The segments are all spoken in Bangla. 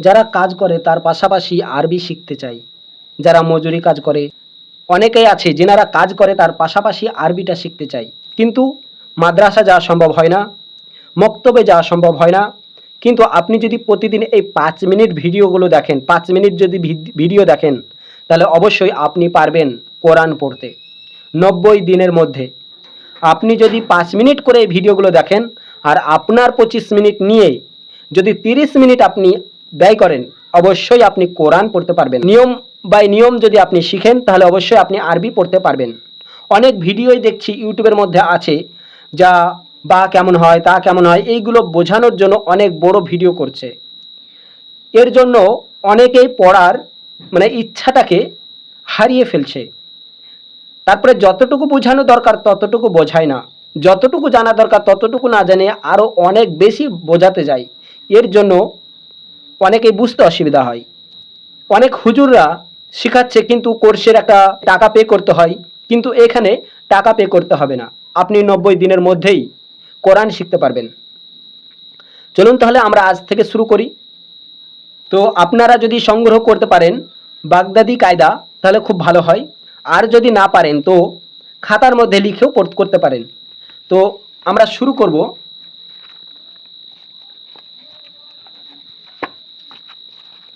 যারা কাজ করে তার পাশাপাশি আরবি শিখতে চাই। যারা মজুরি কাজ করে, অনেকেই আছে যেনারা কাজ করে তার পাশাপাশি আরবিটা শিখতে চাই। কিন্তু মাদ্রাসা যাওয়া সম্ভব হয় না, মক্তবে যাওয়া সম্ভব হয় না। কিন্তু আপনি যদি প্রতিদিন এই পাঁচ মিনিট ভিডিওগুলো দেখেন, পাঁচ মিনিট যদি ভিড- ভিডিও দেখেন, তাহলে অবশ্যই আপনি পারবেন কোরআন পড়তে। নব্বই দিনের মধ্যে। আপনি যদি পাঁচ মিনিট করে এই ভিডিওগুলো দেখেন, আর আপনার পঁচিশ মিনিট নিয়ে যদি তিরিশ মিনিট আপনি ব্যয় করেন, অবশ্যই আপনি কোরআন পড়তে পারবেন। নিয়ম বাই নিয়ম যদি আপনি শিখেন, তাহলে অবশ্যই আপনি আরবি পড়তে পারবেন। অনেক ভিডিওই দেখছি ইউটিউবের মধ্যে আছে, যা বা কেমন হয়, তা কেমন হয়, এইগুলো বোঝানোর জন্য অনেক বড় ভিডিও করছে। এর জন্য অনেকেই পড়ার মানে ইচ্ছাটাকে হারিয়ে ফেলছে। তারপরে যতটুকু বোঝানো দরকার, ততটুকু বোঝায় না। যতটুকু জানা দরকার, ততটুকু না জানে আরও অনেক বেশি বোঝাতে যায়। এর জন্য অনেকেই বুঝতে অসুবিধা হয়। অনেক হুজুররা শেখাচ্ছে কিন্তু কোর্সের একটা টাকা পে করতে হয়, কিন্তু এখানে টাকা পে করতে হবে না। আপনি নব্বই দিনের মধ্যেই কোরআন শিখতে পারবেন। চলুন তাহলে আমরা আজ থেকে শুরু করি। তো আপনারা যদি সংগ্রহ করতে পারেন বাগদাদি কায়দা, তাহলে খুব ভালো হয়। আর যদি না পারেন, তো খাতার মধ্যে লিখেও করতে পারেন। তো আমরা শুরু করব।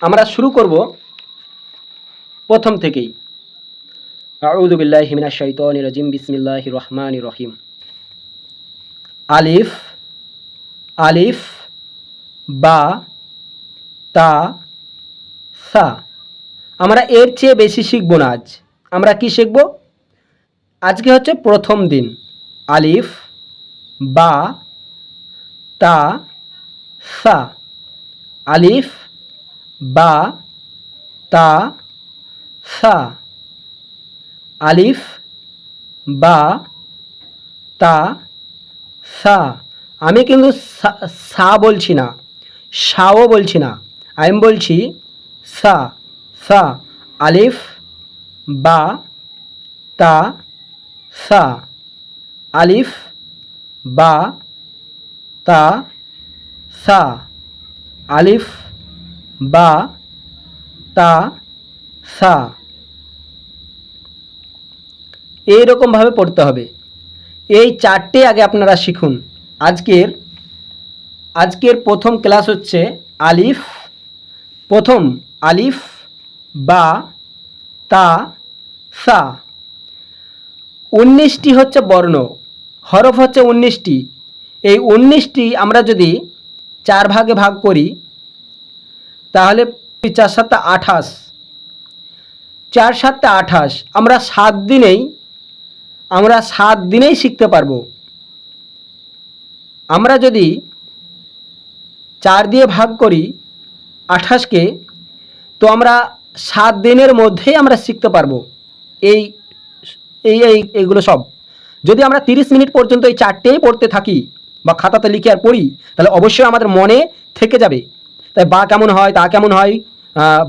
আমরা শুরু করব প্রথম থেকেই। আউযু বিল্লাহি মিনাশ শাইতানির রাজিম, বিসমিল্লাহির রহমানির রহিম। আলিফ আলিফ, বা, তা, সা। আমরা এর চেয়ে বেশি শিখব না আজ। আমরা কি শিখব? আজকে হচ্ছে প্রথম দিন। আলিফ, বা, তা, সা। আলিফ বা, তা, সা, আলিফ, বা, তা, সা। আমি কিন্তু সা- বলছি না। সাও বলছি না। আমি বলছি সা সা, আলিফ, বা, তা, সা, আলিফ, বা, তা, সা, আলিফ বা, তা, সা। এইরকমভাবে পড়তে হবে। এই চারটে আগে আপনারা শিখুন। আজকের আজকের প্রথম ক্লাস হচ্ছে আলিফ, প্রথম আলিফ বা, তা, সা। উনিশটি হচ্ছে বর্ণ, হরফ হচ্ছে উনিশটি। এই উনিশটি আমরা যদি চার ভাগে ভাগ করি তাহলে চার সাতটা আঠাশ। চার সাতটা আঠাশ, আমরা সাত দিনেই, আমরা সাত দিনেই শিখতে পারব। আমরা যদি চার দিয়ে ভাগ করি আঠাশকে, তো আমরা সাত দিনের মধ্যেই আমরা শিখতে পারব। এই এই এই এইগুলো সব। যদি আমরা তিরিশ মিনিট পর্যন্ত এই চারটেই পড়তে থাকি বা খাতাতে লিখে আর পড়ি, তাহলে অবশ্যই আমাদের মনে থেকে যাবে। তাই বা কেমন হয়, তা কেমন হয়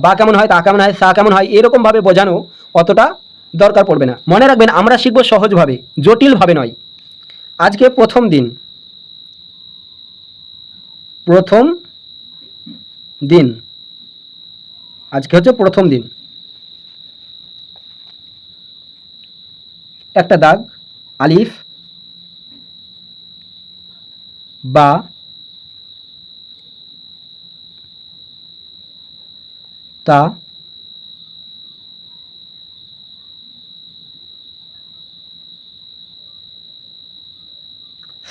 বা কেমন হয়, তা কেমন হয় সা কেমন হয় এরকমভাবে বোঝানো অতটা দরকার পড়বে না। মনে রাখবেন, আমরা শিখব সহজভাবে, জটিলভাবে নয়। আজকে প্রথম দিন। প্রথম দিন। আজকে হচ্ছে প্রথম দিন। একটা দাগ, আলিফ, বা তা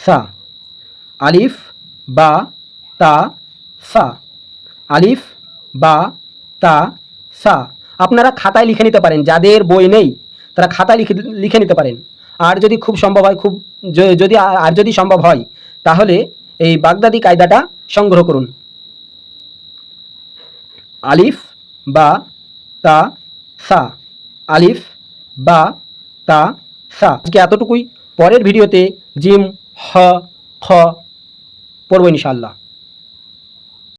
সা। আলিফ বা তা সা। আলিফ বা তা সা। আপনারা খাতায় লিখে নিতে পারেন, যাদের বই নেই, তারা খাতায় লিখে লিখে নিতে পারেন। আর যদি খুব সম্ভব হয়, খুব যদি আর- যদি সম্ভব হয়, তাহলে এই বাগদাদি কায়দাটা সংগ্রহ করুন। আলিফ বা, তা, সা, আলিফ, বা, তা, সা। আজকে এতটুকুই। পরের ভিডিওতে জিম, হ, খ পড়ব ইনশাআল্লাহ।